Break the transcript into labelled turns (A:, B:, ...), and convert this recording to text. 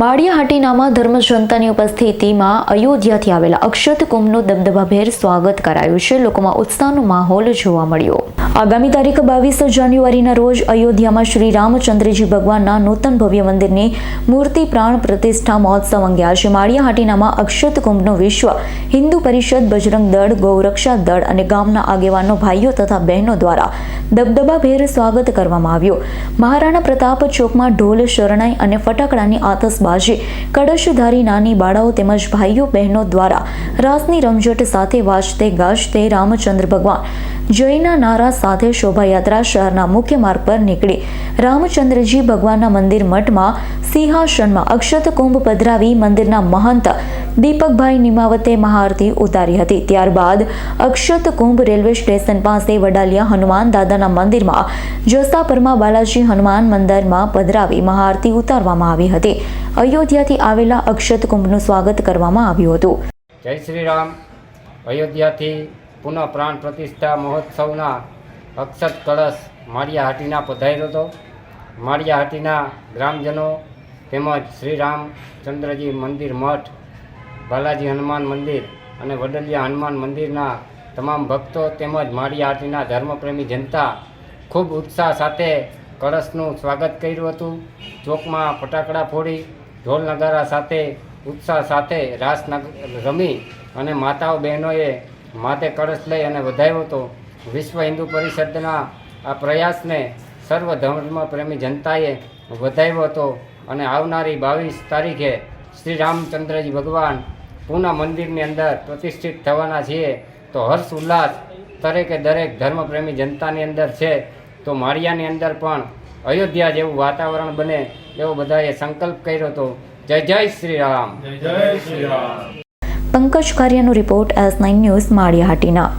A: માળિયાહાટીનામાં ધર્મજનતાની ઉપસ્થિતિમાં અયોધ્યાથી આવેલા અક્ષત કુંભનું દબદબાભેર સ્વાગત કરાયું છે. લોકોમાં ઉત્સાહનો માહોલ જોવા મળ્યો. આગામી તારીખ બાવીસ જાન્યુઆરીના રોજ અયોધ્યામાં શ્રી રામચંદ્રજી ભગવાનના નૂતન ભવ્ય મંદિરની મૂર્તિ પ્રાણ પ્રતિષ્ઠા મહોત્સવ અંગે આજે માળિયાહાટીનામાં અક્ષત કુંભનું વિશ્વ હિન્દુ પરિષદ બજરંગ દળ, ગૌરક્ષા દળ અને ગામના આગેવાનો, ભાઈઓ તથા બહેનો દ્વારા દબદબાભેર સ્વાગત કરવામાં આવ્યું. મહારાણા પ્રતાપ ચોકમાં ઢોલ શરણાઈ અને ફટાકડાની આતશબાજી. કળશધારી નાની બાળાઓ તેમજ ભાઈઓ બહેનો દ્વારા રાસની રમઝટ સાથે વાજતે ગાજતે રામચંદ્ર ભગવાન. જયના નારા સાથે શોભાયાત્રા શહેરના મુખ્ય માર્ગ પર નીકળી. રામચંદ્રજી ભગવાનના મંદિર મઠમાં સિંહાસનમાં અક્ષત કુંભ પધરાવી મંદિરના મહંત દીપકભાઈ નિમાવતે મહાઆરતી ઉતારી હતી. ત્યારબાદ અક્ષત કુંભ રેલવે સ્ટેશન પાસે વડાલિયા હનુમાન દાદાના મંદિરમાં જસાપરમાં બાલાજી હનુમાન મંદિરમાં પધરાવી મહાઆરતી ઉતારવામાં આવી હતી. અયોધ્યાથી આવેલા અક્ષત કુંભનું સ્વાગત કરવામાં આવ્યું હતું.
B: જય શ્રી રામ. અયોધ્યાથી પુનઃ પ્રાણ પ્રતિષ્ઠા મહોત્સવના અક્ષત કળશ માળિયાહાટીના પધાર્યો હતો. માળિયાહાટીના ગ્રામજનો તેમજ શ્રી રામચંદ્રજી મંદિર મઠ, બાલાજી હનુમાન મંદિર અને વડલિયા હનુમાન મંદિરના તમામ ભક્તો તેમજ માળિયાહાટીના ધર્મપ્રેમી જનતા ખૂબ ઉત્સાહ સાથે કળશનું સ્વાગત કર્યું હતું. ચોકમાં ફટાકડા ફોડી, ઢોલ નગારા સાથે, ઉત્સાહ સાથે રાસ રમી અને માતાઓ બહેનોએ માથે કળશ લઈ અને વધાવ્યો હતો. વિશ્વ હિન્દુ પરિષદના આ પ્રયાસને સર્વ ધર્મ પ્રેમી જનતાએ વધાવ્યો હતો અને આવનારી બાવીસ તારીખે શ્રી રામચંદ્રજી ભગવાન પુનઃ મંદિરની અંદર પ્રતિષ્ઠિત થવાના છીએ. તો હર્ષ ઉલ્લાસ દરેકે દરેક ધર્મપ્રેમી જનતાની અંદર છે. તો માળિયાની અંદર પણ અયોધ્યા જેવું વાતાવરણ બને એવો બધાએ સંકલ્પ કર્યો હતો. જય જય શ્રી રામ.
A: પંકજ કાર્યનો report S nine news Malia Hatina.